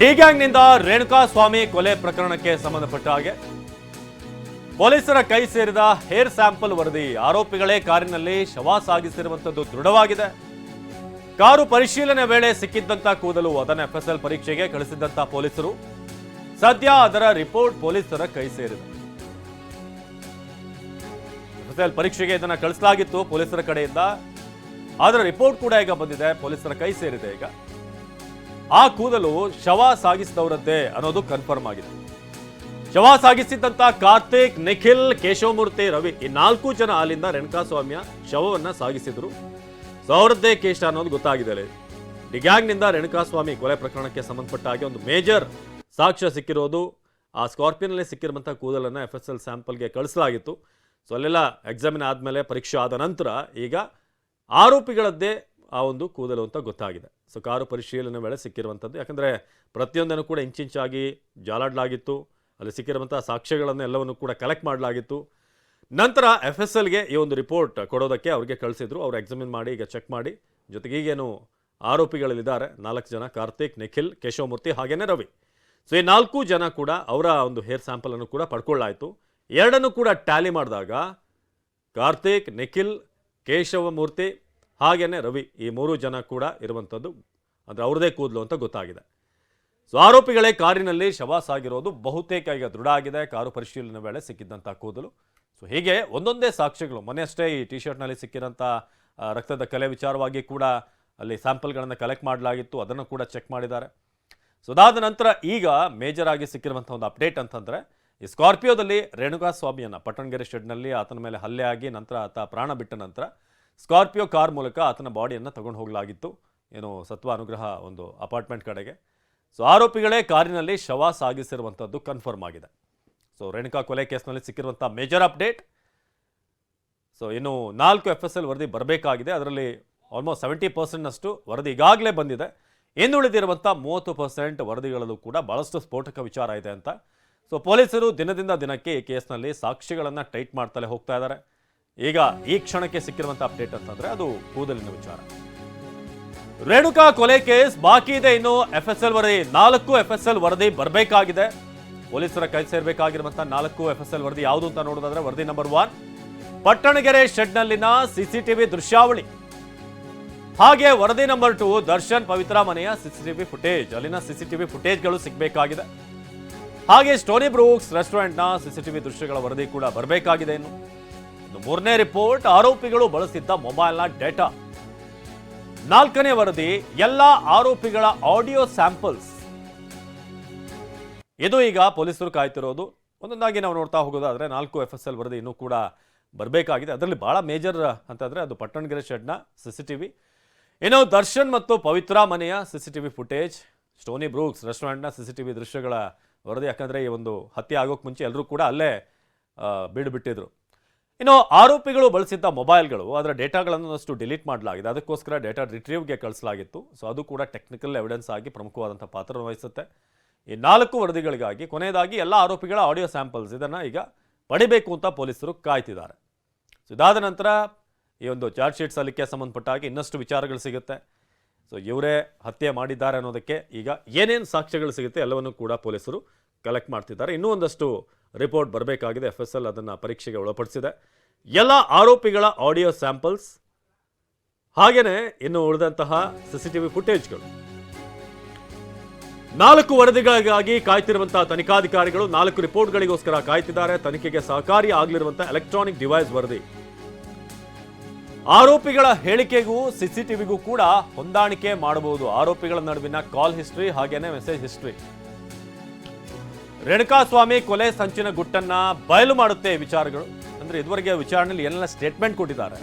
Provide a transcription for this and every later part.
D ಗ್ಯಾಂಗ್ನಿಂದ Renuka ಸ್ವಾಮಿ ಕೊಲೆ ಪ್ರಕರಣಕ್ಕೆ ಸಂಬಂಧಪಟ್ಟ ಹಾಗೆ. ಪೊಲೀಸರ ಕೈ ಸೇರಿದ ಹೇರ್ ಸ್ಯಾಂಪಲ್ ವರದಿ, ಆರೋಪಿಗಳೇ ಕಾರಿನಲ್ಲಿ ಶವ ಸಾಗಿಸಿರುವಂಥದ್ದು ದೃಢವಾಗಿದೆ. ಕಾರು ಪರಿಶೀಲನೆ ವೇಳೆ ಸಿಕ್ಕಿದ್ದಂತ ಕೂದಲು ಅದನ್ನು ಎಫ್ಎಸ್ಎಲ್ ಪರೀಕ್ಷೆಗೆ ಕಳಿಸಿದ್ದಂತ ಪೊಲೀಸರು. ಸದ್ಯ ಅದರ ರಿಪೋರ್ಟ್ ಪೊಲೀಸರ ಕೈ ಸೇರಿದೆ. ಎಫ್ಎಸ್ಎಲ್ ಪರೀಕ್ಷೆಗೆ ಇದನ್ನ ಕಳಿಸಲಾಗಿತ್ತು ಪೊಲೀಸರ ಕಡೆಯಿಂದ. ಅದರ ರಿಪೋರ್ಟ್ ಕೂಡ ಈಗ ಬಂದಿದೆ, ಪೊಲೀಸರ ಕೈ ಸೇರಿದೆ ಈಗ. ಆ ಕೂದಲು ಶವ ಸಾಗಿಸಿದವರದ್ದೇ ಅನ್ನೋದು ಕನ್ಫರ್ಮ್ ಆಗಿದೆ. ಶವ ಸಾಗಿಸಿದ್ದಂತ ಕಾರ್ತಿಕ್, ನಿಖಿಲ್, ಕೇಶವಮೂರ್ತಿ, ರವಿ ಈ ನಾಲ್ಕು ಜನ ಅಲ್ಲಿಂದ ರೇಣುಕಾಸ್ವಾಮಿಯ ಶವವನ್ನ ಸಾಗಿಸಿದ್ರು. ಸೊ ಅವರದ್ದೇ ಕೇಶ ಅನ್ನೋದು ಗೊತ್ತಾಗಿದೆ ಅಲ್ಲಿ. ನಿಂದ ಗ್ಯಾಂಗ್ನಿಂದ ರೇಣುಕಾಸ್ವಾಮಿ ಕೊಲೆ ಪ್ರಕರಣಕ್ಕೆ ಸಂಬಂಧಪಟ್ಟ ಹಾಗೆ ಒಂದು ಮೇಜರ್ ಸಾಕ್ಷ್ಯ ಸಿಕ್ಕಿರೋದು. ಆ ಸ್ಕಾರ್ಪಿಯನ್ನಲ್ಲಿ ಸಿಕ್ಕಿರುವಂಥ ಕೂದಲನ್ನು ಎಫ್ ಎಸ್ ಎಲ್ ಸ್ಯಾಂಪಲ್ಗೆ ಕಳಿಸಲಾಗಿತ್ತು. ಸೊ ಅಲ್ಲೆಲ್ಲ ಎಕ್ಸಾಮಿನ್ ಆದಮೇಲೆ ಪರೀಕ್ಷೆ ಆದ ನಂತರ ಈಗ ಆರೋಪಿಗಳದ್ದೇ ಆ ಒಂದು ಕೂದಲು ಅಂತ ಗೊತ್ತಾಗಿದೆ. ಸೊ ಕಾರು ಪರಿಶೀಲನೆ ವೇಳೆ ಸಿಕ್ಕಿರುವಂಥದ್ದು. ಯಾಕಂದರೆ ಪ್ರತಿಯೊಂದನ್ನು ಕೂಡ ಇಂಚಿಂಚಾಗಿ ಜಾಲಾಡಲಾಗಿತ್ತು. ಅಲ್ಲಿ ಸಿಕ್ಕಿರುವಂಥ ಸಾಕ್ಷ್ಯಗಳನ್ನು ಎಲ್ಲವನ್ನು ಕೂಡ ಕಲೆಕ್ಟ್ ಮಾಡಲಾಗಿತ್ತು. ನಂತರ ಎಫ್ ಎಸ್ ಎಲ್ಗೆ ಈ ಒಂದು ರಿಪೋರ್ಟ್ ಕೊಡೋದಕ್ಕೆ ಅವ್ರಿಗೆ ಕಳಿಸಿದ್ರು. ಅವ್ರು ಎಕ್ಸಾಮಿನ್ ಮಾಡಿ, ಈಗ ಚೆಕ್ ಮಾಡಿ. ಜೊತೆಗೆ ಈಗೇನು ಆರೋಪಿಗಳಲ್ಲಿದ್ದಾರೆ ನಾಲ್ಕು ಜನ, ಕಾರ್ತಿಕ್, ನಿಖಿಲ್, ಕೇಶವಮೂರ್ತಿ ಹಾಗೇನೆ ರವಿ. ಸೊ ಈ ನಾಲ್ಕು ಜನ ಕೂಡ ಅವರ ಒಂದು ಹೇರ್ ಸ್ಯಾಂಪಲನ್ನು ಕೂಡ ಪಡ್ಕೊಳ್ಳಾಯಿತು. ಎರಡನ್ನು ಕೂಡ ಟ್ಯಾಲಿ ಮಾಡಿದಾಗ ಕಾರ್ತಿಕ್, ನಿಖಿಲ್, ಕೇಶವಮೂರ್ತಿ ಹಾಗೇನೆ ರವಿ, ಈ ಮೂರು ಜನ ಕೂಡ ಇರುವಂಥದ್ದು ಅಂದರೆ ಅವ್ರದೇ ಕೂದಲು ಅಂತ ಗೊತ್ತಾಗಿದೆ. ಸೊ ಆರೋಪಿಗಳೇ ಕಾರಿನಲ್ಲಿ ಶವ ಸಾಗಿರೋದು ಬಹುತೇಕ ಈಗ ದೃಢ ಆಗಿದೆ. ಕಾರು ಪರಿಶೀಲನೆ ವೇಳೆ ಸಿಕ್ಕಿದ್ದಂಥ ಕೂದಲು. ಸೊ ಹೀಗೆ ಒಂದೊಂದೇ ಸಾಕ್ಷ್ಯಗಳು. ಮೊನ್ನೆಯಷ್ಟೇ ಈ ಟಿ ಶರ್ಟ್ನಲ್ಲಿ ಸಿಕ್ಕಿರೋಂಥ ರಕ್ತದ ಕಲೆ ವಿಚಾರವಾಗಿ ಕೂಡ ಅಲ್ಲಿ ಸ್ಯಾಂಪಲ್ಗಳನ್ನು ಕಲೆಕ್ಟ್ ಮಾಡಲಾಗಿತ್ತು. ಅದನ್ನು ಕೂಡ ಚೆಕ್ ಮಾಡಿದ್ದಾರೆ. ಸೊ ಅದಾದ ನಂತರ ಈಗ ಮೇಜರ್ ಆಗಿ ಸಿಕ್ಕಿರುವಂಥ ಒಂದು ಅಪ್ಡೇಟ್ ಅಂತಂದರೆ, ಈ ಸ್ಕಾರ್ಪಿಯೋದಲ್ಲಿ ರೇಣುಕಾ ಸ್ವಾಮಿಯನ್ನು ಪಟ್ಟಣಗೆರೆ ಶೆಡ್ನಲ್ಲಿ ಆತನ ಮೇಲೆ ಹಲ್ಲೆ ಆಗಿ ನಂತರ ಆತ ಪ್ರಾಣ ಬಿಟ್ಟ ನಂತರ ಸ್ಕಾರ್ಪಿಯೋ ಕಾರ್ ಮೂಲಕ ಆತನ ಬಾಡಿಯನ್ನು ತಗೊಂಡು ಹೋಗಲಾಗಿತ್ತು. ಏನು ಸತ್ವ ಅನುಗ್ರಹ ಒಂದು ಅಪಾರ್ಟ್ಮೆಂಟ್ ಕಡೆಗೆ. ಸೊ ಆರೋಪಿಗಳೇ ಕಾರಿನಲ್ಲಿ ಶವ ಸಾಗಿಸಿರುವಂಥದ್ದು ಕನ್ಫರ್ಮ್ ಆಗಿದೆ. ಸೊ ರೇಣುಕಾ ಕೊಲೆ ಕೇಸ್ನಲ್ಲಿ ಸಿಕ್ಕಿರುವಂಥ ಮೇಜರ್ ಅಪ್ಡೇಟ್ ಸೊ ಇನ್ನು ನಾಲ್ಕು ಎಫ್ ಎಸ್ ಎಲ್ ವರದಿ ಬರಬೇಕಾಗಿದೆ. ಅದರಲ್ಲಿ ಆಲ್ಮೋಸ್ಟ್ ಸೆವೆಂಟಿ ಪರ್ಸೆಂಟ್ನಷ್ಟು ವರದಿ ಈಗಾಗಲೇ ಬಂದಿದೆ. ಇನ್ನುಳಿದಿರುವಂಥ ಮೂವತ್ತು ಪರ್ಸೆಂಟ್ ವರದಿಗಳಲ್ಲೂ ಕೂಡ ಭಾಳಷ್ಟು ಸ್ಫೋಟಕ ವಿಚಾರ ಇದೆ ಅಂತ. ಸೊ ಪೊಲೀಸರು ದಿನದಿಂದ ದಿನಕ್ಕೆ ಈ ಕೇಸ್ನಲ್ಲಿ ಸಾಕ್ಷಿಗಳನ್ನು ಟೈಟ್ ಮಾಡ್ತಲೇ ಹೋಗ್ತಾ ಇದ್ದಾರೆ. ಈಗ ಈ ಕ್ಷಣಕ್ಕೆ ಸಿಕ್ಕಿರುವಂತಹ ಅಪ್ಡೇಟ್ ಅಂತಂದ್ರೆ ಅದು ಕೂದಲಿನ ವಿಚಾರ. ರೇಣುಕಾ ಕೊಲೆ ಕೇಸ್ ಬಾಕಿ ಇದೆ ಇನ್ನು ಎಫ್ ಎಸ್ ಎಲ್ ವರದಿ. ನಾಲ್ಕು ಎಫ್ ಎಸ್ ಎಲ್ ವರದಿ ಬರಬೇಕಾಗಿದೆ. ಪೊಲೀಸರ ಕೈ ಸೇರ್ಬೇಕಾಗಿರುವಂತಹ ನಾಲ್ಕು ಎಫ್ ಎಸ್ ಎಲ್ ವರದಿ ಯಾವುದು ಅಂತ ನೋಡೋದಾದ್ರೆ ವರದಿ ನಂಬರ್ ಒನ್ ಪಟ್ಟಣಗೆರೆ ಶೆಡ್ನಲ್ಲಿನ ಸಿಸಿಟಿವಿ ದೃಶ್ಯಾವಳಿ. ಹಾಗೆ ವರದಿ ನಂಬರ್ ಟು ದರ್ಶನ್ ಪವಿತ್ರ ಮನೆಯ ಸಿಸಿಟಿವಿ ಫುಟೇಜ್ ಅಲ್ಲಿನ ಸಿಸಿಟಿವಿ ಫುಟೇಜ್ಗಳು ಸಿಗಬೇಕಾಗಿದೆ. ಹಾಗೆ ಸ್ಟೋನಿ ಬ್ರೂಕ್ಸ್ ರೆಸ್ಟೋರೆಂಟ್ನ ಸಿಸಿಟಿವಿ ದೃಶ್ಯಗಳ ವರದಿ ಕೂಡ ಬರಬೇಕಾಗಿದೆ ಇನ್ನು. ಮೂರನೇ ರಿಪೋರ್ಟ್, ಆರೋಪಿಗಳು ಬಳಸಿದ್ದ ಮೊಬೈಲ್ನ ಡೇಟಾ. ನಾಲ್ಕನೇ ವರದಿ, ಎಲ್ಲ ಆರೋಪಿಗಳ ಆಡಿಯೋ ಸ್ಯಾಂಪಲ್ಸ್. ಇದು ಈಗ ಪೊಲೀಸರು ಕಾಯ್ತಿರೋದು. ಒಂದೊಂದಾಗಿ ನಾವು ನೋಡ್ತಾ ಹೋಗೋದಾದ್ರೆ ನಾಲ್ಕು ಎಫ್ ಎಸ್ ಎಲ್ ವರದಿ ಇನ್ನೂ ಕೂಡ ಬರಬೇಕಾಗಿದೆ. ಅದರಲ್ಲಿ ಬಹಳ ಮೇಜರ್ ಅಂತಂದರೆ ಅದು ಪಟ್ಟಣಗೆರೆ ಶೆಡ್ನ ಸಿ ಸಿ ಟಿ ವಿ ಇನ್ನು ದರ್ಶನ್ ಮತ್ತು ಪವಿತ್ರ ಮನೆಯ C C T V footage Stoney Brooks, ರೆಸ್ಟೋರೆಂಟ್ನ ಸಿ ಸಿ ಟಿ ವಿ ದೃಶ್ಯಗಳ ವರದಿ. ಯಾಕಂದರೆ ಈ ಒಂದು ಹತ್ಯೆ ಆಗೋಕ್ಕೆ ಮುಂಚೆ ಎಲ್ಲರೂ ಕೂಡ ಅಲ್ಲೇ ಬೀಡು ಬಿಟ್ಟಿದ್ರು ಇನ್ನು ಆರೋಪಿಗಳು ಬಳಸಿದ್ದ ಮೊಬೈಲ್ಗಳು ಅದರ ಡೇಟಾಗಳನ್ನು ಅಷ್ಟು ಡಿಲೀಟ್ ಮಾಡಲಾಗಿದೆ. ಅದಕ್ಕೋಸ್ಕರ ಡೇಟಾ ರಿಟ್ರೀವ್ಗೆ ಕಳಿಸಲಾಗಿತ್ತು. ಸೊ ಅದು ಕೂಡ ಟೆಕ್ನಿಕಲ್ ಎವಿಡೆನ್ಸ್ ಆಗಿ ಪ್ರಮುಖವಾದಂಥ ಪಾತ್ರ ವಹಿಸುತ್ತೆ. ಈ ನಾಲ್ಕು ವರದಿಗಳಿಗಾಗಿ ಕೊನೆಯದಾಗಿ ಎಲ್ಲ ಆರೋಪಿಗಳ ಆಡಿಯೋ ಸ್ಯಾಂಪಲ್ಸ್ ಇದನ್ನು ಈಗ ಪಡಿಬೇಕು ಅಂತ ಪೊಲೀಸರು ಕಾಯ್ತಿದ್ದಾರೆ. ಸೊ ಇದಾದ ನಂತರ ಈ ಒಂದು ಚಾರ್ಜ್ ಶೀಟ್ ಸಲ್ಲಿಕೆ ಸಂಬಂಧಪಟ್ಟ ಹಾಗೆ ಇನ್ನಷ್ಟು ವಿಚಾರಗಳು ಸಿಗುತ್ತೆ. ಸೊ ಇವರೇ ಹತ್ಯೆ ಮಾಡಿದ್ದಾರೆ ಅನ್ನೋದಕ್ಕೆ ಈಗ ಏನೇನು ಸಾಕ್ಷ್ಯಗಳು ಸಿಗುತ್ತೆ ಎಲ್ಲವನ್ನು ಕೂಡ ಪೊಲೀಸರು ಕಲೆಕ್ಟ್ ಮಾಡ್ತಿದ್ದಾರೆ. ಇನ್ನೂ ಒಂದಷ್ಟು ರಿಪೋರ್ಟ್ ಬರಬೇಕಾಗಿದೆ. ಎಫ್ ಎಸ್ ಎಲ್ ಅದನ್ನು ಪರೀಕ್ಷೆಗೆ ಒಳಪಡಿಸಿದೆ. ಎಲ್ಲ ಆರೋಪಿಗಳ ಆಡಿಯೋ ಸ್ಯಾಂಪಲ್ಸ್ ಹಾಗೆಯೇ ಇನ್ನು ಉಳಿದಂತಹ ಸಿಸಿಟಿವಿ ಫುಟೇಜ್ಗಳು. ನಾಲ್ಕು ವರದಿಗಳಿಗಾಗಿ ಕಾಯ್ತಿರುವಂತಹ ತನಿಖಾಧಿಕಾರಿಗಳು ನಾಲ್ಕು ರಿಪೋರ್ಟ್ಗಳಿಗೋಸ್ಕರ ಕಾಯ್ತಿದ್ದಾರೆ. ತನಿಖೆಗೆ ಸಹಕಾರಿ ಆಗಲಿರುವಂತಹ ಎಲೆಕ್ಟ್ರಾನಿಕ್ ಡಿವೈಸ್ ವರದಿ. ಆರೋಪಿಗಳ ಹೇಳಿಕೆಗೂ ಸಿಸಿಟಿವಿಗೂ ಕೂಡ ಹೊಂದಾಣಿಕೆ ಮಾಡಬಹುದು. ಆರೋಪಿಗಳ ನಡುವಿನ ಕಾಲ್ ಹಿಸ್ಟ್ರಿ ಹಾಗೇನೆ ಮೆಸೇಜ್ ಹಿಸ್ಟ್ರಿ. ರೇಣುಕಾಸ್ವಾಮಿ ಕೊಲೆ ಸಂಚಿನ ಗುಟ್ಟನ್ನ ಬಯಲು ಮಾಡುತ್ತೆ ವಿಚಾರಗಳು. ಅಂದ್ರೆ ಇದುವರೆಗೆ ವಿಚಾರಣೆಯಲ್ಲಿ ಏನೆಲ್ಲ ಸ್ಟೇಟ್ಮೆಂಟ್ ಕೊಟ್ಟಿದ್ದಾರೆ.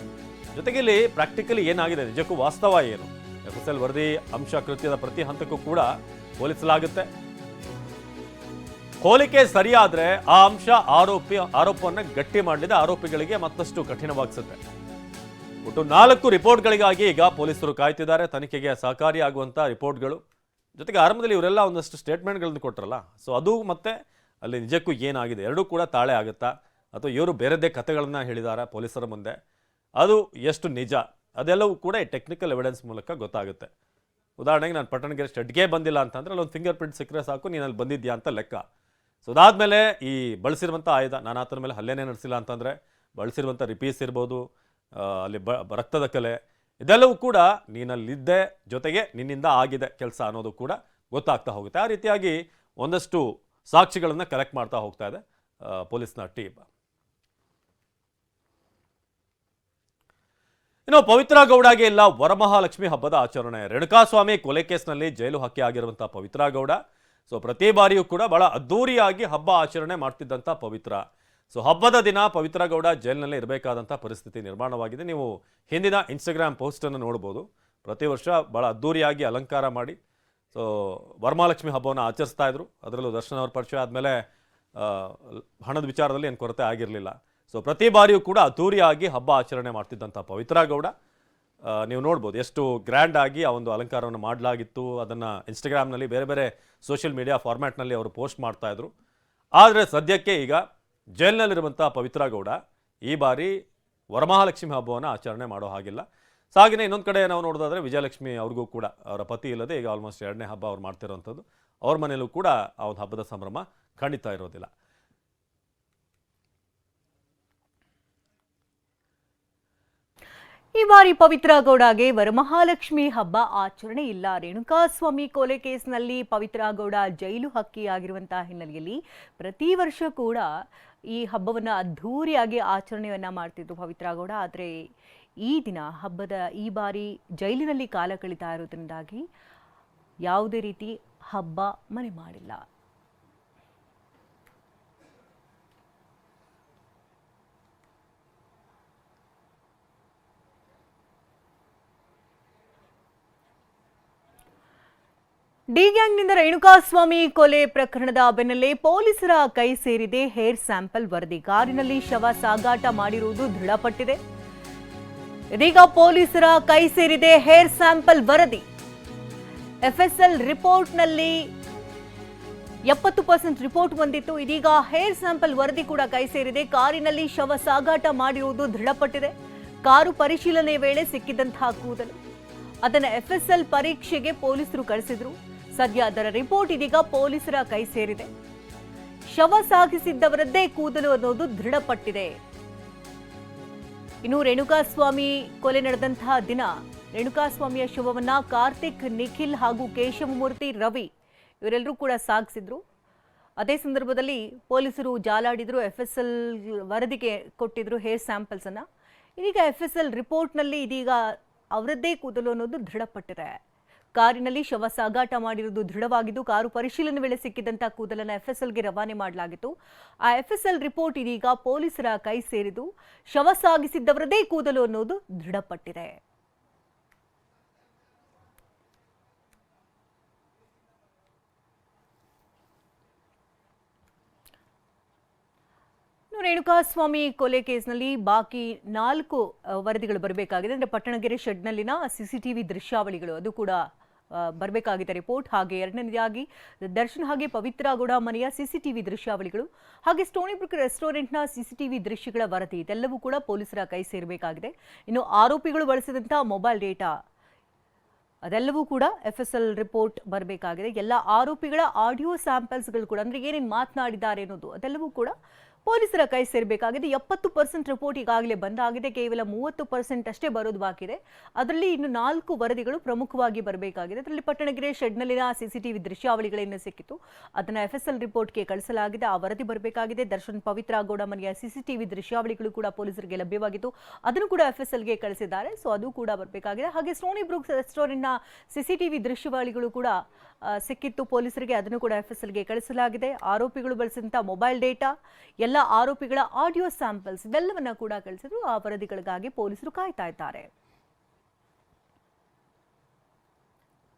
ಜೊತೆಗೆ ಇಲ್ಲಿ ಪ್ರಾಕ್ಟಿಕಲಿ ಏನಾಗಿದೆ? ನಿಜಕ್ಕೂ ವಾಸ್ತವ ಏನು? ಎಫ್ ಎಸ್ ಎಲ್ ವರದಿ ಅಂಶ ಕೃತ್ಯದ ಪ್ರತಿ ಹಂತಕ್ಕೂ ಕೂಡ ಹೋಲಿಸಲಾಗುತ್ತೆ. ಹೋಲಿಕೆ ಸರಿಯಾದ್ರೆ ಆ ಅಂಶ ಆರೋಪಿ, ಆರೋಪವನ್ನು ಗಟ್ಟಿ ಮಾಡಲಿದೆ. ಆರೋಪಿಗಳಿಗೆ ಮತ್ತಷ್ಟು ಕಠಿಣವಾಗಿಸುತ್ತೆ. ಒಟ್ಟು ನಾಲ್ಕು ರಿಪೋರ್ಟ್ಗಳಿಗಾಗಿ ಈಗ ಪೊಲೀಸರು ಕಾಯ್ತಿದ್ದಾರೆ. ತನಿಖೆಗೆ ಸಹಕಾರಿಯಾಗುವಂಥ ರಿಪೋರ್ಟ್ಗಳು. ಜೊತೆಗೆ ಆರಂಭದಲ್ಲಿ ಇವರೆಲ್ಲ ಒಂದಷ್ಟು ಸ್ಟೇಟ್ಮೆಂಟ್ಗಳನ್ನು ಕೊಟ್ಟರಲ್ಲ ಸೊ ಅದು ಮತ್ತೆ ಅಲ್ಲಿ ನಿಜಕ್ಕೂ ಏನಾಗಿದೆ? ಎರಡೂ ಕೂಡ ತಾಳೆ ಆಗುತ್ತಾ? ಅಥವಾ ಇವರು ಬೇರೆದೇ ಕಥೆಗಳನ್ನು ಹೇಳಿದ್ದಾರೆ ಪೊಲೀಸರ ಮುಂದೆ? ಅದು ಎಷ್ಟು ನಿಜ? ಅದೆಲ್ಲವೂ ಕೂಡ ಈ ಟೆಕ್ನಿಕಲ್ ಎವಿಡೆನ್ಸ್ ಮೂಲಕ ಗೊತ್ತಾಗುತ್ತೆ. ಉದಾಹರಣೆಗೆ ನಾನು ಪಟ್ಟಣಗೆರೆ ಸ್ಟಡ್ಗೆ ಬಂದಿಲ್ಲ ಅಂತಂದ್ರೆ ಅಲ್ಲೊಂದು ಫಿಂಗರ್ ಪ್ರಿಂಟ್ ಸಿಕ್ಕರೆ ಸಾಕು, ನೀನು ಅಲ್ಲಿ ಬಂದಿದ್ಯಾ ಅಂತ ಲೆಕ್ಕ. ಸೊ ಅದಾದಮೇಲೆ ಈ ಬಳಸಿರುವಂಥ ಆಯುಧ, ನಾನು ಆತನ ಮೇಲೆ ಹಲ್ಲೆನೇ ನಡೆಸಿಲ್ಲ ಅಂತಂದರೆ, ಬಳಸಿರುವಂಥ ರಿಪೀಸ್ ಇರ್ಬೋದು ಅಲ್ಲಿ ಬ, ರಕ್ತದ ಕಲೆ ಇದೆಲ್ಲವೂ ಕೂಡ ನೀನಲ್ಲಿದ್ದೆ ಜೊತೆಗೆ ನಿನ್ನಿಂದ ಆಗಿದೆ ಕೆಲಸ ಅನ್ನೋದು ಕೂಡ ಗೊತ್ತಾಗ್ತಾ ಹೋಗುತ್ತೆ. ಆ ರೀತಿಯಾಗಿ ಒಂದಷ್ಟು ಸಾಕ್ಷಿಗಳನ್ನು ಕಲೆಕ್ಟ್ ಮಾಡ್ತಾ ಹೋಗ್ತಾ ಇದೆ ಪೊಲೀಸ್ನ ಟೀಮ್ ಇನ್ನು ಪವಿತ್ರ ಗೌಡಗೆ ಇಲ್ಲ, ವರಮಹಾಲಕ್ಷ್ಮಿ ಹಬ್ಬದ ಆಚರಣೆ. ರೇಣುಕಾಸ್ವಾಮಿ ಕೊಲೆ ಕೇಸ್ನಲ್ಲಿ ಜೈಲು ಹಕ್ಕಿ ಆಗಿರುವಂತಹ ಪವಿತ್ರ ಗೌಡ. ಸೊ ಪ್ರತಿ ಬಾರಿಯೂ ಕೂಡ ಬಹಳ ಅದ್ಧೂರಿಯಾಗಿ ಹಬ್ಬ ಆಚರಣೆ ಮಾಡ್ತಿದ್ದಂಥ ಪವಿತ್ರ. ಸೊ ಹಬ್ಬದ ದಿನ ಪವಿತ್ರ ಗೌಡ ಜೈಲಿನಲ್ಲೇ ಇರಬೇಕಾದಂಥ ಪರಿಸ್ಥಿತಿ ನಿರ್ಮಾಣವಾಗಿದೆ. ನೀವು ಹಿಂದಿನ ಇನ್ಸ್ಟಾಗ್ರಾಮ್ ಪೋಸ್ಟನ್ನು ನೋಡ್ಬೋದು. ಪ್ರತಿ ವರ್ಷ ಭಾಳ ಅದ್ದೂರಿಯಾಗಿ ಅಲಂಕಾರ ಮಾಡಿ, ಸೊ ವರಮಹಾಲಕ್ಷ್ಮಿ ಹಬ್ಬವನ್ನು ಆಚರಿಸ್ತಾ ಇದ್ರು. ಅದರಲ್ಲೂ ದರ್ಶನ ಅವರ ಪರಿಚಯ ಆದಮೇಲೆ ಹಣದ ವಿಚಾರದಲ್ಲಿ ಏನು ಕೊರತೆ ಆಗಿರಲಿಲ್ಲ. ಸೊ ಪ್ರತಿ ಬಾರಿಯೂ ಕೂಡ ಅದ್ದೂರಿಯಾಗಿ ಹಬ್ಬ ಆಚರಣೆ ಮಾಡ್ತಿದ್ದಂಥ ಪವಿತ್ರ ಗೌಡ ನೀವು ನೋಡ್ಬೋದು ಎಷ್ಟು ಗ್ರ್ಯಾಂಡ್ ಆಗಿ ಆ ಒಂದು ಅಲಂಕಾರವನ್ನು ಮಾಡಲಾಗಿತ್ತು. ಅದನ್ನು ಇನ್ಸ್ಟಾಗ್ರಾಮ್ನಲ್ಲಿ ಬೇರೆ ಬೇರೆ ಸೋಷಿಯಲ್ ಮೀಡಿಯಾ ಫಾರ್ಮ್ಯಾಟ್ನಲ್ಲಿ ಅವರು ಪೋಸ್ಟ್ ಮಾಡ್ತಾಯಿದ್ರು ಆದರೆ ಸದ್ಯಕ್ಕೆ ಈಗ ಜೈಲಿನಲ್ಲಿರುವಂಥ ಪವಿತ್ರ ಗೌಡ ಈ ಬಾರಿ ವರಮಹಾಲಕ್ಷ್ಮಿ ಹಬ್ಬವನ್ನು ಆಚರಣೆ ಮಾಡೋ ಹಾಗಿಲ್ಲ. ಸೊ ಹಾಗೆಯೇ ಇನ್ನೊಂದು ಕಡೆ ನಾವು ನೋಡೋದಾದ್ರೆ ವಿಜಯಲಕ್ಷ್ಮಿ ಅವ್ರಿಗೂ ಕೂಡ ಅವರ ಪತಿ ಇಲ್ಲದೆ ಈಗ ಆಲ್ಮೋಸ್ಟ್ ಎರಡನೇ ಹಬ್ಬ ಅವ್ರು ಮಾಡ್ತಿರೋವಂಥದ್ದು ಅವ್ರ ಮನೆಯಲ್ಲೂ ಕೂಡ ಆ ಒಂದು ಹಬ್ಬದ ಸಂಭ್ರಮ ಖಂಡಿತ ಇರೋದಿಲ್ಲ. ಈ ಬಾರಿ ಪವಿತ್ರ ಗೌಡಗೆ ವರಮಹಾಲಕ್ಷ್ಮಿ ಹಬ್ಬ ಆಚರಣೆ ಇಲ್ಲ. ರೇಣುಕಾಸ್ವಾಮಿ ಕೊಲೆ ಕೇಸ್ನಲ್ಲಿ ಪವಿತ್ರ ಗೌಡ ಜೈಲು ಹಕ್ಕಿಯಾಗಿರುವಂತಹ ಹಿನ್ನೆಲೆಯಲ್ಲಿ ಪ್ರತಿ ವರ್ಷ ಕೂಡ ಈ ಹಬ್ಬವನ್ನು ಅದ್ಧೂರಿಯಾಗಿ ಆಚರಣೆಯನ್ನ ಮಾಡ್ತಿದ್ರು ಪವಿತ್ರ ಗೌಡ. ಆದರೆ ಈ ದಿನ ಹಬ್ಬದ ಈ ಬಾರಿ ಜೈಲಿನಲ್ಲಿ ಕಾಲ ಕಳೀತಾ ಇರೋದ್ರಿಂದಾಗಿ ಯಾವುದೇ ರೀತಿ ಹಬ್ಬ ಮನೆ ಮಾಡಿಲ್ಲ. ಡಿ ಗ್ಯಾಂಗ್ನಿಂದ ರೇಣುಕಾಸ್ವಾಮಿ ಕೊಲೆ ಪ್ರಕರಣದ ಬೆನ್ನಲ್ಲೇ ಪೊಲೀಸರ ಕೈ ಸೇರಿದೆ ಹೇರ್ ಸ್ಯಾಂಪಲ್ ವರದಿ. ಕಾರಿನಲ್ಲಿ ಶವ ಸಾಗಾಟ ಮಾಡಿರುವುದು ದೃಢಪಟ್ಟಿದೆ. ಇದೀಗ ಪೊಲೀಸರ ಕೈ ಸೇರಿದೆ ಹೇರ್ ಸ್ಯಾಂಪಲ್ ವರದಿ. ಎಫ್ಎಸ್ಎಲ್ ರಿಪೋರ್ಟ್ನಲ್ಲಿ ಎಪ್ಪತ್ತು ಪರ್ಸೆಂಟ್ ರಿಪೋರ್ಟ್ ಬಂದಿತ್ತು. ಇದೀಗ ಹೇರ್ ಸ್ಯಾಂಪಲ್ ವರದಿ ಕೂಡ ಕೈ ಸೇರಿದೆ. ಕಾರಿನಲ್ಲಿ ಶವ ಸಾಗಾಟ ಮಾಡಿರುವುದು ದೃಢಪಟ್ಟಿದೆ. ಕಾರು ಪರಿಶೀಲನೆ ವೇಳೆ ಸಿಕ್ಕಿದಂತಹ ಕೂದಲು. ಅದನ್ನು ಎಫ್ಎಸ್ಎಲ್ ಪರೀಕ್ಷೆಗೆ ಪೊಲೀಸರು ಕಳಿಸಿದ್ರು. ಸದ್ಯ ಅದರ ರಿಪೋರ್ಟ್ ಇದೀಗ ಪೊಲೀಸರ ಕೈ ಸೇರಿದೆ. ಶವ ಸಾಗಿಸಿದ್ದವರದ್ದೇ ಕೂದಲು ಅನ್ನೋದು ದೃಢಪಟ್ಟಿದೆ. ಇನ್ನು ರೇಣುಕಾಸ್ವಾಮಿ ಕೊಲೆ ನಡೆದಂತಹ ದಿನ, ರೇಣುಕಾಸ್ವಾಮಿಯ ಶವವನ್ನ ಕಾರ್ತಿಕ್, ನಿಖಿಲ್ ಹಾಗೂ ಕೇಶವಮೂರ್ತಿ, ರವಿ ಇವರೆಲ್ಲರೂ ಕೂಡ ಸಾಗಿಸಿದ್ರು. ಅದೇ ಸಂದರ್ಭದಲ್ಲಿ ಪೊಲೀಸರು ಜಾಲಾಡಿದ್ರು ಎಫ್ ಎಸ್ ವರದಿಗೆ ಕೊಟ್ಟಿದ್ರು ಹೇರ್ ಸ್ಯಾಂಪಲ್ಸ್ ಅನ್ನ. ಇದೀಗ ಎಫ್ ಎಸ್ ಎಲ್ ರಿಪೋರ್ಟ್ನಲ್ಲಿ ಇದೀಗ ಅವರದ್ದೇ ಕೂದಲು ಅನ್ನೋದು ದೃಢಪಟ್ಟಿದೆ. ಕಾರಿನಲ್ಲಿ ಶವ ಸಾಗಾಟ ಮಾಡಿರುವುದು ದೃಢವಾಗಿದ್ದು ಕಾರು ಪರಿಶೀಲನೆ ವೇಳೆ ಸಿಕ್ಕಿದಂತ ಕೂದಲನ್ನು ಎಫ್ಎಸ್ಎಲ್ಗೆ ರವಾನೆ ಮಾಡಲಾಗಿತ್ತು. ಆ ಎಫ್ಎಸ್ಎಲ್ ರಿಪೋರ್ಟ್ ಇದೀಗ ಪೊಲೀಸರ ಕೈ ಸೇರಿದ್ದು ಶವ ಸಾಗಿಸಿದ್ದವರದೇ ಕೂದಲು ಅನ್ನೋದು ದೃಢಪಟ್ಟಿದೆ. ರೇಣುಕಾಸ್ವಾಮಿ ಕೊಲೆ ಕೇಸ್ನಲ್ಲಿ ಬಾಕಿ ನಾಲ್ಕು ವರದಿಗಳು ಬರಬೇಕಾಗಿದೆ. ಅಂದರೆ ಪಟ್ಟಣಗೆರೆ ಶೆಡ್ನಲ್ಲಿನ ಸಿಸಿಟಿವಿ ದೃಶ್ಯಾವಳಿಗಳು. ಅದು ಕೂಡ ಬರಬೇಕಾಗಿದೆ ರಿಪೋರ್ಟ್. ಹಾಗೆ ಎರಡನೇದಾಗಿ, ದರ್ಶನ್ ಹಾಗೆ ಪವಿತ್ರ ಮನೆಯ ಸಿಸಿಟಿವಿ ದೃಶ್ಯಾವಳಿಗಳು. ಹಾಗೆ ಸ್ಟೋನಿ ಬ್ರುಕ್ ರೆಸ್ಟೋರೆಂಟ್ನ ಸಿಸಿಟಿವಿ ದೃಶ್ಯಗಳ ವರದಿ, ಇದೆಲ್ಲವೂ ಕೂಡ ಪೊಲೀಸರ ಕೈ ಸೇರಬೇಕಾಗಿದೆ. ಇನ್ನು ಆರೋಪಿಗಳು ಬಳಸಿದಂತಹ ಮೊಬೈಲ್ ಡೇಟಾ, ಅದೆಲ್ಲವೂ ಕೂಡ ಎಫ್ ಎಸ್ ಎಲ್ ರಿಪೋರ್ಟ್ ಬರಬೇಕಾಗಿದೆ. ಎಲ್ಲ ಆರೋಪಿಗಳ ಆಡಿಯೋ ಸ್ಯಾಂಪಲ್ಸ್ಗಳು ಕೂಡ, ಅಂದರೆ ಏನೇನು ಮಾತನಾಡಿದ್ದಾರೆ ಅನ್ನೋದು ಅದೆಲ್ಲವೂ ಕೂಡ ಪೊಲೀಸರ ಕೈ ಸೇರಬೇಕಾಗಿದೆ. ಎಪ್ಪತ್ತು ಪರ್ಸೆಂಟ್ ರಿಪೋರ್ಟ್ ಈಗಾಗಲೇ ಬಂದಾಗಿದೆ. ಕೇವಲ ಮೂವತ್ತು ಪರ್ಸೆಂಟ್ ಅಷ್ಟೇ ಬರೋದು ಬಾಕಿ ಇದೆ ಅದರಲ್ಲಿ ಇನ್ನು ನಾಲ್ಕು ವರದಿಗಳು ಪ್ರಮುಖವಾಗಿ ಬರಬೇಕಾಗಿದೆ. ಅದರಲ್ಲಿ ಪಟ್ಟಣಗೆರೆ ಶೆಡ್ನಲ್ಲಿನ ಸಿಸಿಟಿವಿ ದೃಶ್ಯಾವಳಿಗಳೇನು ಸಿಕ್ಕಿತ್ತು ಅದನ್ನು ಎಫ್ ಎಸ್ ಎಲ್ ರಿಪೋರ್ಟ್ಗೆ ಕಳಿಸಲಾಗಿದೆ. ಆ ವರದಿ ಬರಬೇಕಾಗಿದೆ. ದರ್ಶನ್ ಪವಿತ್ರ ಗೌಡ ಮನೆಯ ಸಿಸಿಟಿವಿ ದೃಶ್ಯಾವಳಿಗಳು ಕೂಡ ಪೊಲೀಸರಿಗೆ ಲಭ್ಯವಾಗಿತ್ತು ಅದನ್ನು ಕೂಡ ಎಫ್ ಎಸ್ ಎಲ್ಗೆ ಕಳಿಸಿದ್ದಾರೆ. ಸೊ ಅದು ಕೂಡ ಬರಬೇಕಾಗಿದೆ. ಹಾಗೆ ಸ್ಟೋನಿ ಬ್ರೂಕ್ಸ್ ರೆಸ್ಟೋರೆಂಟ್ನ ಸಿಸಿಟಿವಿ ದೃಶ್ಯಾವಳಿಗಳು ಕೂಡ ಸಿಕ್ಕಿತ್ತು ಪೊಲೀಸರಿಗೆ. ಅದನ್ನು ಕೂಡ ಎಫ್ ಎಸ್ ಎಲ್ಗೆ ಕಳಿಸಲಾಗಿದೆ. ಆರೋಪಿಗಳು ಬಳಸಿದಂಥ ಮೊಬೈಲ್ ಡೇಟಾ ಎಲ್ಲ ಆರೋಪಿಗಳ ಆಡಿಯೋ ಸ್ಯಾಂಪಲ್ಸ್ ಇವೆಲ್ಲವನ್ನ ಕೂಡ ಕಳಿಸಿದ್ರು. ಆ ವರದಿಗಳಿಗಾಗಿ ಪೊಲೀಸರು ಕಾಯ್ತಾ ಇದ್ದಾರೆ.